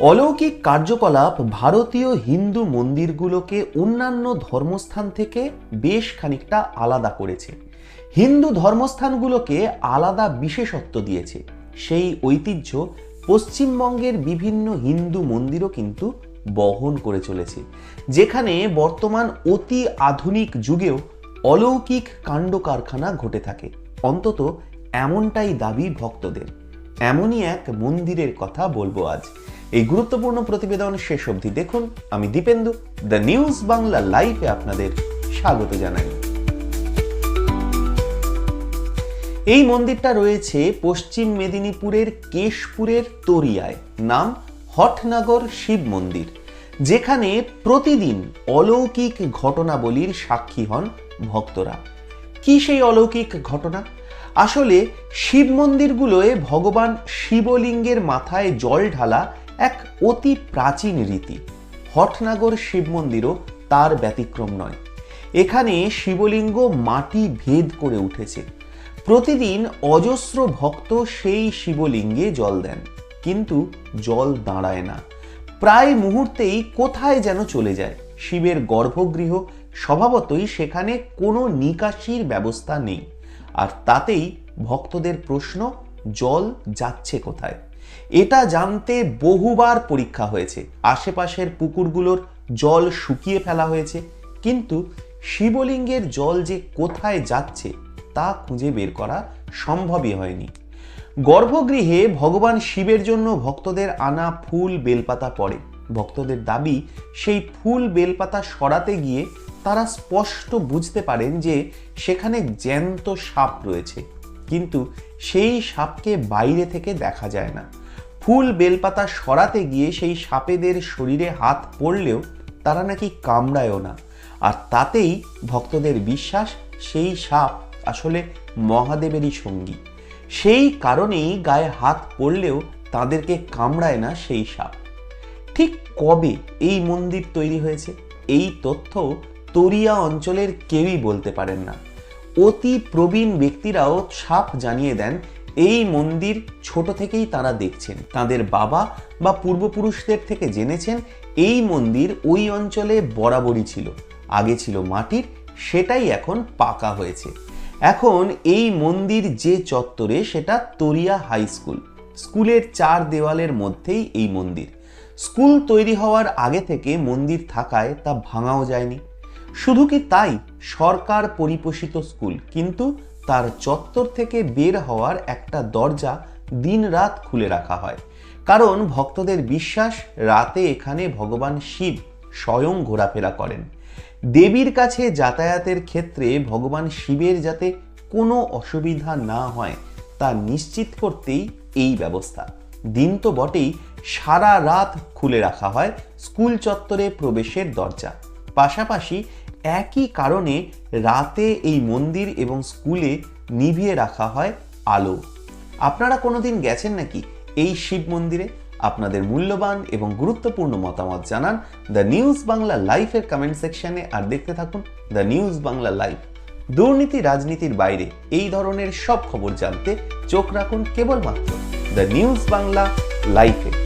অলৌকিক কার্যকলাপ ভারতীয় হিন্দু মন্দিরগুলোকে অন্যান্য ধর্মস্থান থেকে বেশ খানিকটা আলাদা করেছে। হিন্দু ধর্মস্থানগুলোকে আলাদা বিশেষত্ব দিয়েছে। সেই ঐতিহ্য পশ্চিমবঙ্গের বিভিন্ন হিন্দু মন্দিরও কিন্তু বহন করে চলেছে। যেখানে বর্তমান অতি আধুনিক যুগেও অলৌকিক কাণ্ড কারখানা ঘটে থাকে। অন্তত এমনটাই দাবি ভক্তদের। এমনই এক মন্দিরের কথা বলব আজ। এই গুরুত্বপূর্ণ প্রতিবেদন শেষ অবধি দেখুন। আমি দীপেন্দু দ্য নিউজ বাংলা লাইভে আপনাদের স্বাগত জানাই। এই মন্দিরটা রয়েছে পশ্চিম মেদিনীপুরের কেশপুরের তরিয়ায়। নাম হটনগর শিব মন্দির, যেখানে প্রতিদিন অলৌকিক ঘটনাবলীর সাক্ষী হন ভক্তরা। কি সেই অলৌকিক ঘটনা? আসলে শিব মন্দিরগুলোয় ভগবান শিবলিঙ্গের মাথায় জল ঢালা এক অতি প্রাচীন রীতি। হটনাগর শিব মন্দিরও তার ব্যতিক্রম নয়। এখানে শিবলিঙ্গ মাটি ভেদ করে উঠেছে। প্রতিদিন অজস্র ভক্ত সেই শিবলিঙ্গে জল দেন। কিন্তু জল দাঁড়ায় না। প্রায় মুহূর্তেই কোথায় যেন চলে যায়। শিবের গর্ভগৃহ, স্বভাবতই সেখানে কোনো নিকাশির ব্যবস্থা নেই। আর তাতেই ভক্তদের প্রশ্ন, জল যাচ্ছে কোথায়? এটা জানতে বহুবার পরীক্ষা হয়েছে। আশেপাশের পুকুরগুলোর জল শুকিয়ে ফেলা হয়েছে, কিন্তু শিবলিঙ্গের জল যে কোথায় যাচ্ছে তা খুঁজে বের করা সম্ভবই হয়নি। গর্ভগৃহে ভগবান শিবের জন্য ভক্তদের আনা ফুল বেলপাতা পড়ে। ভক্তদের দাবি, সেই ফুল বেলপাতা সরাতে গিয়ে তারা স্পষ্ট বুঝতে পারেন যে সেখানে জ্যান্ত সাপ রয়েছে। কিন্তু সেই সাপকে বাইরে থেকে দেখা যায় না। ফুল বেলপাতা সরাতে গিয়ে সেই সাপেদের শরীরে হাত পড়লেও তারা নাকি কামড়ায়ও না। আর তাতেই ভক্তদের বিশ্বাস, সেই সাপ আসলে মহাদেবেরই সঙ্গী। সেই কারণেই গায়ে হাত পড়লেও তাদেরকে কামড়ায় না সেই সাপ। ঠিক কবে এই মন্দির তৈরি হয়েছে, এই তথ্য তরিয়া অঞ্চলের কেউই বলতে পারেন না। অতি প্রবীণ ব্যক্তিরাও সাপ জানিয়ে দেন, এই মন্দির ছোট থেকেই তারা দেখছেন। তাদের বাবা বা পূর্বপুরুষদের থেকে জেনেছেন এই মন্দির ওই অঞ্চলে বরাবরই ছিল। আগে ছিল মাটির, সেটাই এখন পাকা হয়েছে। এখন এই মন্দির যে চত্বরে, সেটা তরিয়া হাই স্কুল। স্কুলের চার দেওয়ালের মধ্যেই এই মন্দির। স্কুল তৈরি হওয়ার আগে থেকে মন্দির থাকায় তা ভাঙাও যায়নি। শুধু কি তাই? সরকার পরিপোষিত স্কুল, কিন্তু তার চত্বর থেকে বের হওয়ার একটা দরজা দিনরাত খুলে রাখা হয়। কারণ ভক্তদের বিশ্বাস, রাতে এখানে ভগবান শিব স্বয়ং ঘোরাফেরা করেন। দেবীর কাছে যাতায়াতের ক্ষেত্রে ভগবান শিবের যাতে কোনো অসুবিধা না হয়, তা নিশ্চিত করতেই এই ব্যবস্থা। দিন তো বটেই, সারা রাত খুলে রাখা হয় স্কুল চত্বরে প্রবেশের দরজা। পাশাপাশি একই কারণে রাতে এই মন্দির এবং স্কুলে নিভিয়ে রাখা হয় আলো। আপনারা কোনোদিন গেছেন নাকি এই শিব মন্দিরে? আপনাদের মূল্যবান এবং গুরুত্বপূর্ণ মতামত জানান দ্য নিউজ বাংলা লাইফের কমেন্ট সেকশনে আর দেখতে থাকুন দ্য নিউজ বাংলা লাইভ দুর্নীতি রাজনীতির বাইরে এই ধরনের সব খবর জানতে চোখ রাখুন কেবলমাত্র দ্য নিউজ বাংলা লাইফে।